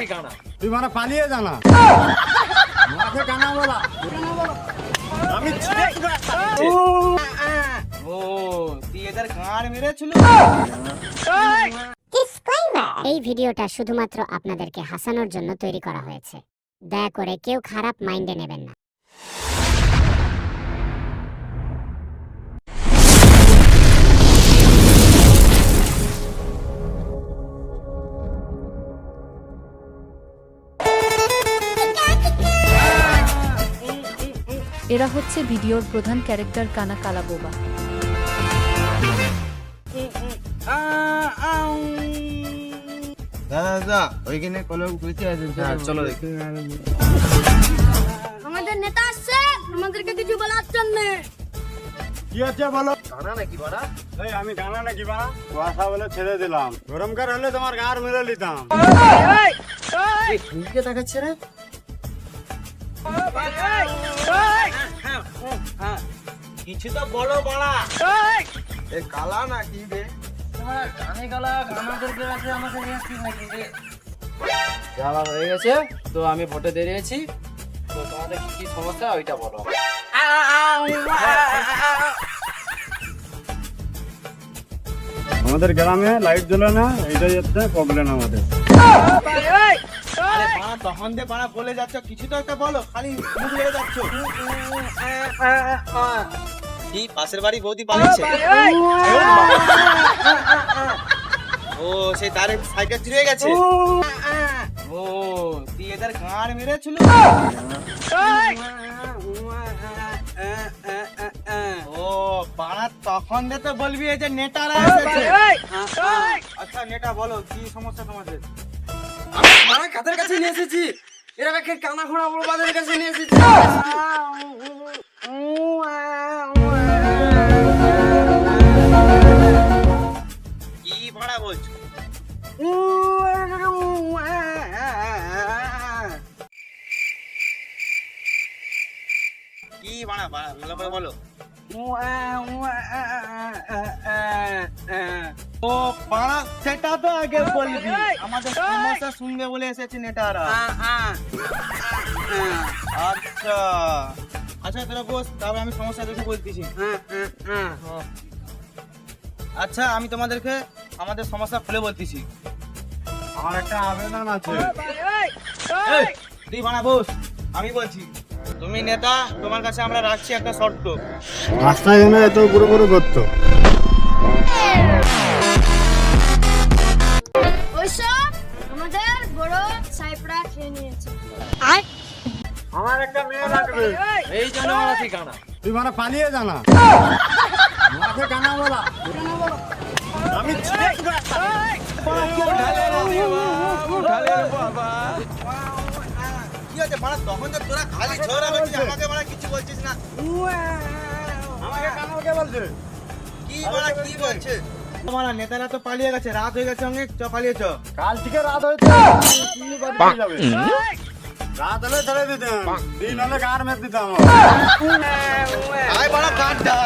ঠিকানা তুই মানে পালিয়ে জানা কানা বলা। আমি। ও তুই এদের গাঁড় মেরেছিল? এই ভিডিওটা শুধুমাত্র আপনাদেরকে হাসানোর জন্য তৈরি করা হয়েছে। দয়া করে কেউ খারাপ মাইন্ডে নেবেন না। এরা হচ্ছে ভিডিওর প্রধান ক্যারেক্টার কানা কালা বোবা দাদা দাদা ওইখানে কলম কুইতে আছে হ্যাঁ, চলো দেখি। আমাদের নেতা আসছে আমাদেরকে কিছু বলার জন্য। কি আছে বলো? গানা নাকি বাড়া? এই আমি গানা নাকি বানা কুয়াশা বলে ছেড়ে দিলাম। গরমকার হলে তোমার গাঁর মেরে নিতাম। এই ঠুনকে দেখাচ্ছে রে কিছু তো বলো বাড়া এ কালা না কি রে গালা আমাকে নাকি যাওয়া হয়ে গেছে তো আমি ভোটে দাঁড়িয়েছি তো তোমাদের কি কি সমস্যা ওইটা বলো আমাদের গ্রামে লাইট জ্বলে না এইটাই হচ্ছে প্রবলেম আমাদের আরে পাড়া তখন দে পাড়া বলে যাচ্ছ কিছু তো একটা বলো খালি মুখ বেড়ে যাচ্ছ। কি পাশের বাড়ি বৌদি পালিয়েছে? ও সেই তারে সাইকেল ছিঁড়ে গেছে। ও তুই এদের গাঁড় মেরেছিল? ও! পাড়া তখন দে তো বলবি এই যে নেটারা এসেছে। আচ্ছা নেটা বলো কি সমস্যা তোমাদের? মারা কাদের কাছে নিয়ে এসেছি? এরা কাকে কানা বড়বাদের কাছে নিয়ে এসেছি। কি ভাড়া বলছো? কি ভাড়া? ভাড়া করে বলো। ও পাড়া সেটা তো আগে বলবি। আমাদের সমস্যা শুনবে বলে এসেছে নেটারা আচ্ছা। আচ্ছা তোরা বস তবে আমি সমস্যা দেখে বলতেছি। আচ্ছা আমি তোমাদেরকে আমাদের সমস্যা খুলে বলতেছি। আমার একটা আবেদন আছে। তুই বানা বস। আমি বলছি তুমি নেতা তোমার কাছে আমরা রাখছি একটা শর্ত। রাস্তায় যেন এত বড় বড় গর্ত আমার একটা মেয়ে লাগবে। এই জন্য আমরা ঠিকানা তুই মানে পালিয়ে জানা মাকে কানা বলা। আমি মানে তখন তো তোরা খালি ঝগড়া করছিস আমাকে মানে কিছু বলছিস না আমাকে কানা কে বলছে কি মানে কি বলছে? তোমার নেতারা তো পালিয়ে গেছে রাত হয়ে গেছে অনেক চ পালিয়েছ। কাল থেকে রাত হয়েছে রাত হলে ছেড়ে দিতাম দিন হলে গার মেরে দিতাম। আয় বড় কাঁটা